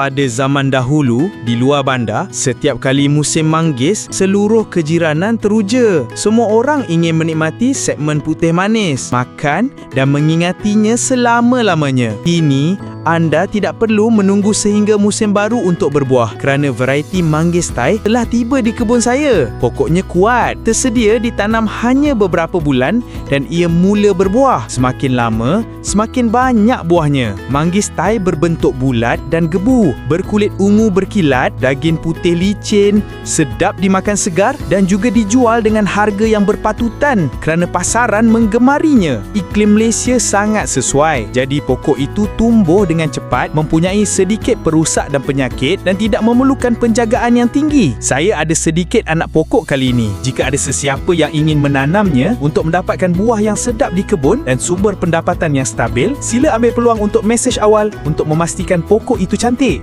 Pada zaman dahulu, di luar bandar, setiap kali musim manggis, seluruh kejiranan teruja. Semua orang ingin menikmati segmen putih manis, makan dan mengingatinya selama-lamanya. Kini, anda tidak perlu menunggu sehingga musim baru untuk berbuah kerana varieti manggis Thai telah tiba di kebun saya. Pokoknya kuat, tersedia ditanam hanya beberapa bulan dan ia mula berbuah. Semakin lama, semakin banyak buahnya. Manggis Thai berbentuk bulat dan gebu, berkulit ungu berkilat, daging putih licin, sedap dimakan segar dan juga dijual dengan harga yang berpatutan kerana pasaran menggemarinya. Iklim Malaysia sangat sesuai, jadi pokok itu tumbuh dengan cepat, mempunyai sedikit perusak dan penyakit dan tidak memerlukan penjagaan yang tinggi. Saya ada sedikit anak pokok kali ini. Jika ada sesiapa yang ingin menanamnya untuk mendapatkan buah yang sedap di kebun dan sumber pendapatan yang stabil, sila ambil peluang untuk mesej awal untuk memastikan pokok itu cantik.